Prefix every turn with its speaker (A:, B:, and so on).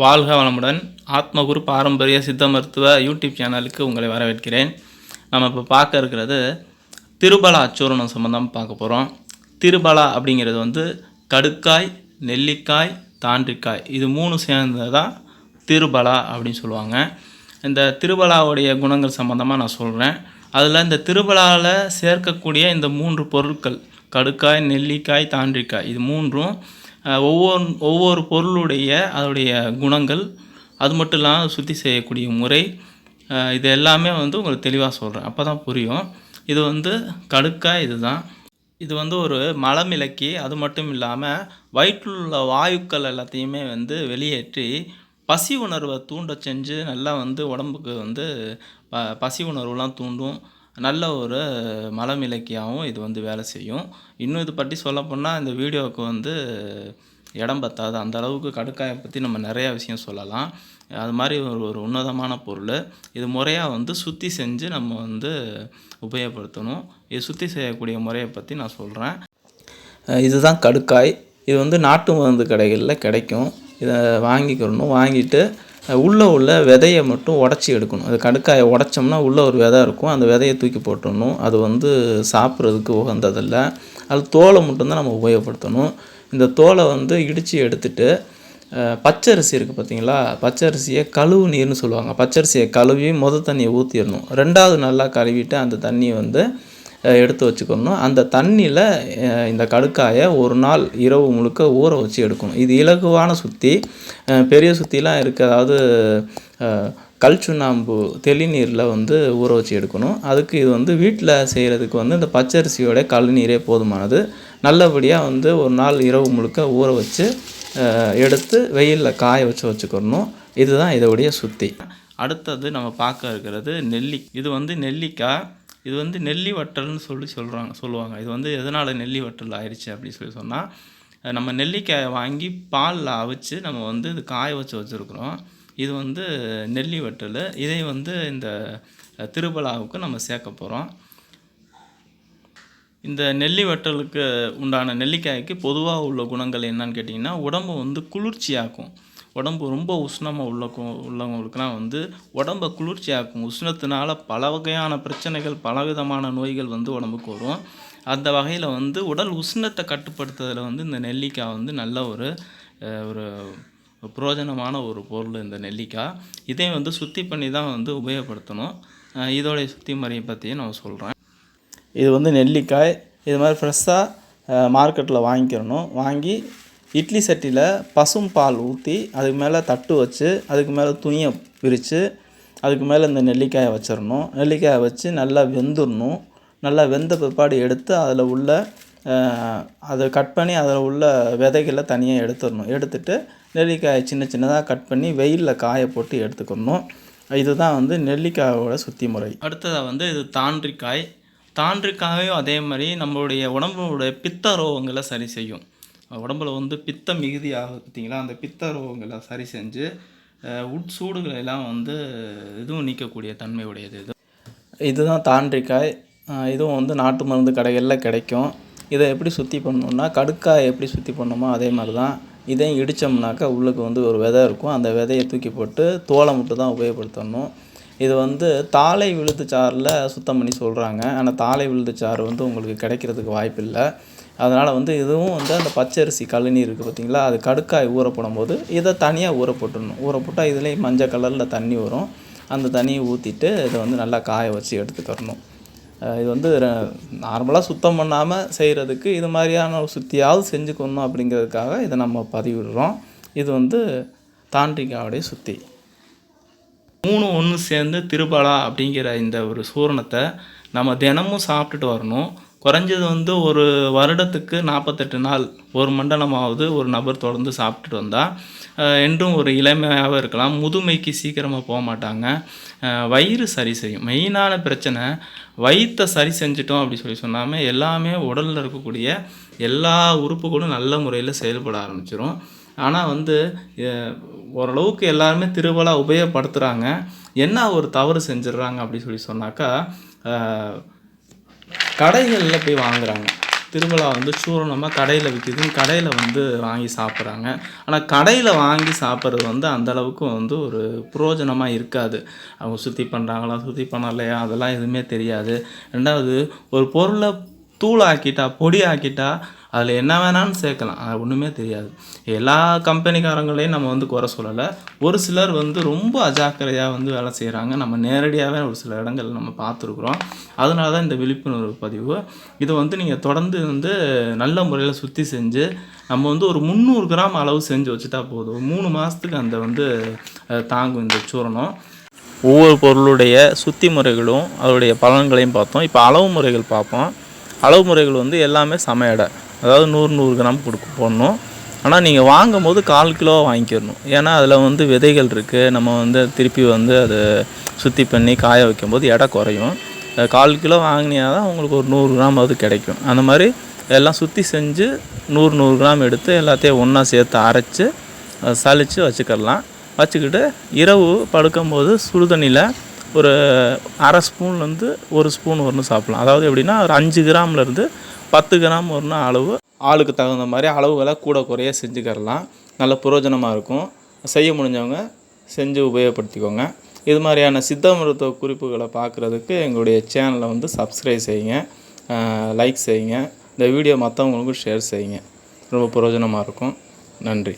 A: வாழ்க வளமுடன். ஆத்மகுரு பாரம்பரிய சித்த மருத்துவ யூடியூப் சேனலுக்கு உங்களை வரவேற்கிறேன். நம்ம இப்போ பார்க்க இருக்கிறது திருபலா சூரணம் சம்மந்தம் பார்க்க போகிறோம் திருபலா அப்படிங்கிறது வந்து கடுக்காய் நெல்லிக்காய் தாண்டிக்காய் இது மூணு சேர்ந்ததான் திருபலா அப்படின்னு சொல்லுவாங்க. இந்த திருபலாவுடைய குணங்கள் சம்மந்தமாக நான் சொல்கிறேன் அதில் இந்த திருபலாவில் சேர்க்கக்கூடிய இந்த மூன்று பொருட்கள் கடுக்காய் நெல்லிக்காய் தாண்டிக்காய் இது மூன்றும் ஒவ்வொரு ஒவ்வொரு பொருளுடைய அதோடைய குணங்கள் அது மட்டும் இல்லாமல் சுத்தி செய்யக்கூடிய முறை இது எல்லாமே வந்து உங்களுக்கு தெளிவாக சொல்கிறேன் அப்போ தான் புரியும். இது வந்து கடுக்காய் இதுதான். இது வந்து ஒரு மலமிளக்கி அது மட்டும் இல்லாமல் வயிற்றில் உள்ள வாயுக்கள் எல்லாத்தையுமே வந்து வெளியேற்றி பசி உணர்வை தூண்ட செஞ்சு நல்லா வந்து உடம்புக்கு வந்து ப பசி உணர்வுலாம் தூண்டும். நல்ல ஒரு மலமிளக்கியாகவும் இது வந்து வேலை செய்யும். இன்னும் இது பற்றி சொல்லப்போனால் இந்த வீடியோவுக்கு வந்து இடம் பத்தாது. அந்த அளவுக்கு கடுக்காயை பற்றி நம்ம நிறையா விஷயம் சொல்லலாம். அது மாதிரி ஒரு ஒரு உன்னதமான பொருள். இது முறையாக வந்து சுத்தி செஞ்சு நம்ம வந்து உபயோகப்படுத்தணும். இது சுத்தி செய்யக்கூடிய முறையை பற்றி நான் சொல்கிறேன் இதுதான் கடுக்காய். இது வந்து நாட்டு மருந்து கடைகளில் கிடைக்கும். இதை வாங்கிக்கிறணும். வாங்கிட்டு உள்ளே உள்ள விதையை மட்டும் உடச்சி எடுக்கணும். அது கடுக்காயை உடச்சோம்னா உள்ளே ஒரு விதை இருக்கும். அந்த விதையை தூக்கி போட்டுடணும் அது வந்து சாப்பிட்றதுக்கு உகந்ததில்ல. அது தோலை மட்டும்தான் நம்ம உபயோகப்படுத்தணும். இந்த தோலை வந்து இடித்து எடுத்துட்டு பச்சரிசி இருக்குது பார்த்தீங்களா பச்சரிசியை கழுவு நீர்னு சொல்லுவாங்க. பச்சரிசியை கழுவி முத தண்ணியை ஊற்றிடணும் ரெண்டாவது நல்லா கழுவிட்டு அந்த தண்ணியை வந்து எடுத்து வச்சுக்கணும். அந்த தண்ணியில் இந்த கடுக்காயை ஒரு நாள் இரவு முழுக்க ஊற வச்சு எடுக்கணும். இது இலகுவான சுத்தி. பெரிய சுத்திலாம் இருக்குது அதாவது கல் சுண்ணாம்பு தெளிநீரில் வந்து ஊற வச்சு எடுக்கணும். அதுக்கு இது வந்து வீட்டில் செய்கிறதுக்கு வந்து இந்த பச்சரிசியோட கழுநீரே போதுமானது. நல்லபடியாக வந்து ஒரு நாள் இரவு முழுக்க ஊற வச்சு எடுத்து வெயிலில் காய வச்சு வச்சுக்கணும். இதுதான் இதோடைய சுத்தி. அடுத்தது நம்ம பார்க்க இருக்கிறது நெல்லி. இது வந்து நெல்லிக்காய். இது வந்து நெல்லி வட்டல்னு சொல்லி சொல்கிறாங்க சொல்லுவாங்க. இது வந்து எதனால் நெல்லி வட்டல் ஆயிடுச்சு அப்படின்னு சொல்லி சொன்னால் நம்ம நெல்லிக்காயை வாங்கி பாலில் அவிச்சு நம்ம வந்து இது காய வச்சு வச்சுருக்குறோம். இது வந்து நெல்லி வட்டல் இதை வந்து இந்த திருபலாவுக்கு நம்ம சேர்க்க போகிறோம் இந்த நெல்லி வட்டலுக்கு உண்டான நெல்லிக்காய்க்கு பொதுவாக உள்ள குணங்கள் என்னன்னு கேட்டிங்கன்னா உடம்பு வந்து குளிர்ச்சியாக்கும். உடம்பு ரொம்ப உஷ்ணமாக உள்ள உள்ளவங்களுக்குலாம் வந்து உடம்பை குளிர்ச்சியாக்கும். உஷ்ணத்தினால பல வகையான பிரச்சனைகள் பலவிதமான நோய்கள் வந்து உடம்புக்கு வரும். அந்த வகையில் வந்து உடல் உஷ்ணத்தை கட்டுப்படுத்துறதுல வந்து இந்த நெல்லிக்காய் வந்து நல்ல ஒரு ஒரு புரோஜனமான ஒரு பொருள் இந்த நெல்லிக்காய். இதை வந்து சுத்தி பண்ணி தான் வந்து உபயோகப்படுத்தணும். இதோடைய சுத்தி முறையை பற்றியும் நான் சொல்கிறேன் இது வந்து நெல்லிக்காய். இது மாதிரி ஃப்ரெஷ்ஷாக மார்க்கெட்டில் வாங்கிக்கிறணும். வாங்கி இட்லி சட்டியில் பசும் பால் ஊற்றி அதுக்கு மேலே தட்டு வச்சு அதுக்கு மேலே துணியை பிரித்து அதுக்கு மேலே இந்த நெல்லிக்காயை வச்சிடணும் நெல்லிக்காயை வச்சு நல்லா வெந்துடணும் நல்லா வெந்த பிற்பாடு எடுத்து அதில் உள்ள அதை கட் பண்ணி அதில் உள்ள விதைகளை தனியாக எடுத்துடணும் எடுத்துட்டு நெல்லிக்காயை சின்ன சின்னதாக கட் பண்ணி வெயிலில் காய போட்டு எடுத்துக்கணும். இதுதான் வந்து நெல்லிக்காயோட சுத்தி முறை அடுத்ததாக வந்து இது தாண்டிக்காய். தாண்டிக்காயும் அதே மாதிரி நம்மளுடைய உடம்புடைய பித்த ரோகங்களை சரி செய்யும். உடம்புல வந்து பித்தம் மிகுதி ஆகுது பார்த்தீங்களா? அந்த பித்த ரோகங்களை சரி செஞ்சு அஹ், உட்சூடுகளை எல்லாம் வந்து இதுவும் நீக்கக்கூடிய தன்மை உடையது. இது இதுதான் தாண்டிக்காய். இதுவும் வந்து நாட்டு மருந்து கடைகளில் கிடைக்கும். இதை எப்படி சுத்தி பண்ணணும்னா கடுக்காய் எப்படி சுத்தி பண்ணணுமோ அதே மாதிரி தான் இதையும் இடித்தோம்னாக்கா உள்ளுக்கு வந்து ஒரு விதை இருக்கும். அந்த விதையை தூக்கி போட்டு தோலை மட்டும் தான் உபயோகப்படுத்தணும். இது வந்து தாளை விழுது சாறில் சுத்தம் பண்ணி சொல்கிறாங்க ஆனால் தாளை விழுது சாறு வந்து உங்களுக்கு கிடைக்கிறதுக்கு வாய்ப்பில்லை. அதனால் வந்து இதுவும் வந்து அந்த பச்சரிசி கழுநீர் இருக்குது பார்த்தீங்களா அது கடுக்காய் ஊற போடும்போது இதை தனியாக ஊற போட்டுடணும். ஊற போட்டால் இதுலேயும் மஞ்சள் கலரில் தண்ணி வரும். அந்த தண்ணியை ஊற்றிட்டு இதை வந்து நல்லா காய வச்சு எடுத்து தரணும் இது வந்து நார்மலாக சுத்தம் பண்ணாமல் செய்கிறதுக்கு இது மாதிரியான ஒரு சுத்தியாவது செஞ்சுக்கணும் அப்படிங்கிறதுக்காக இதை நம்ம பதிவிடுறோம். இது வந்து தாண்டிக்காவுடைய சுத்தி. மூணு ஒன்று சேர்ந்து திருபலா அப்படிங்கிற இந்த ஒரு சூரணத்தை நம்ம தினமும் சாப்பிட்டுட்டு வரணும். குறைஞ்சது வந்து ஒரு வருடத்துக்கு நாற்பத்தெட்டு நாள் ஒரு மண்டலமாவது ஒரு நபர் தொடர்ந்து சாப்பிட்டுட்டு வந்தால் என்றும் ஒரு இளமையாகவும் இருக்கலாம். முதுமைக்கு சீக்கிரமாக போக மாட்டாங்க. வயிறு சரி செய்யும். மெயினான பிரச்சனை வயிற்றை சரி செஞ்சிட்டோம் அப்படி சொல்லி சொன்னாமல் எல்லாமே உடலில் இருக்கக்கூடிய எல்லா உறுப்புகளும் நல்ல முறையில் செயல்பட ஆரம்பிச்சிடும் ஆனால் வந்து ஓரளவுக்கு எல்லாருமே திருவிழா உபயோகப்படுத்துகிறாங்க என்ன ஒரு தவறு செஞ்சிடுறாங்க அப்படின்னு சொல்லி சொன்னாக்கா கடைகளில் போய் வாங்குறாங்க. திருவிழா வந்து சூரணமாக கடையில் விற்கிது கடையில் வந்து வாங்கி சாப்பிட்றாங்க. ஆனால் கடையில் வாங்கி சாப்பிட்றது வந்து அந்தளவுக்கு வந்து ஒரு புரோஜனமாக இருக்காது. அவங்க சுத்தி பண்ணுறாங்களா சுற்றி பண்ணலையா அதெல்லாம் எதுவுமே தெரியாது. ரெண்டாவது ஒரு பொருளை தூள் ஆக்கிட்டா பொடி ஆக்கிட்டா அதில் என்ன வேணாலும் சேர்க்கலாம். அது ஒன்றுமே தெரியாது. எல்லா கம்பெனிக்காரங்களையும் நம்ம வந்து குறை சொல்லலை. ஒரு சிலர் வந்து ரொம்ப அஜாக்கிரதையாக வந்து வேலை செய்கிறாங்க நம்ம நேரடியாகவே ஒரு சில இடங்கள் நம்ம பார்த்துருக்குறோம். அதனால தான் இந்த விழிப்புணர்வு பதிவு. இதை வந்து நீங்கள் தொடர்ந்து வந்து நல்ல முறையில் சுற்றி செஞ்சு நம்ம வந்து ஒரு முந்நூறு கிராம் அளவு செஞ்சு வச்சுட்டா போதும். மூணு மாதத்துக்கு அந்த வந்து தாங்கும் இந்த சூரணம். ஒவ்வொரு பொருளுடைய சுத்தி முறைகளும் அதோடைய பலன்களையும் பார்த்தோம். இப்போ அளவு முறைகள் பார்ப்போம். அளவு முறைகள் வந்து எல்லாமே சம அதாவது நூறு நூறு கிராம் கொடுக்க போடணும். ஆனால் நீங்கள் வாங்கும் போது கால் கிலோ வாங்கிக்கிறணும் ஏன்னா அதில் வந்து விதைகள் இருக்குது நம்ம வந்து திருப்பி வந்து அதை சுத்தி பண்ணி காய வைக்கும்போது எடை குறையும். கால் கிலோ வாங்கினா தான் உங்களுக்கு ஒரு நூறு கிராம் அது கிடைக்கும். அந்த மாதிரி எல்லாம் சுற்றி செஞ்சு நூறு நூறு கிராம் எடுத்து எல்லாத்தையும் ஒன்றா சேர்த்து அரைச்சி சளிச்சு வச்சுக்கிடலாம் வச்சுக்கிட்டு இரவு படுக்கும்போது சுடுதண்ணியில் ஒரு அரை ஸ்பூன்லேருந்து ஒரு ஸ்பூன் ஒன்று சாப்பிட்லாம். அதாவது எப்படின்னா ஒரு அஞ்சு கிராம்லேருந்து பத்து கிராம் வரணும் அளவு ஆளுக்கு தகுந்த மாதிரி அளவுகளை கூட குறைய செஞ்சுக்கிறலாம். நல்ல பிரயோஜனமாக இருக்கும். செய்ய முடிஞ்சவங்க செஞ்சு உபயோகப்படுத்திக்கோங்க. இது மாதிரியான சித்த மருத்துவ குறிப்புகளை பார்க்குறதுக்கு எங்களுடைய சேனலை வந்து சப்ஸ்கிரைப் செய்யுங்க. லைக் செய்யுங்க. இந்த வீடியோ மற்றவங்களுக்கும் ஷேர் செய்யுங்க. ரொம்ப பிரயோஜனமாக இருக்கும். நன்றி.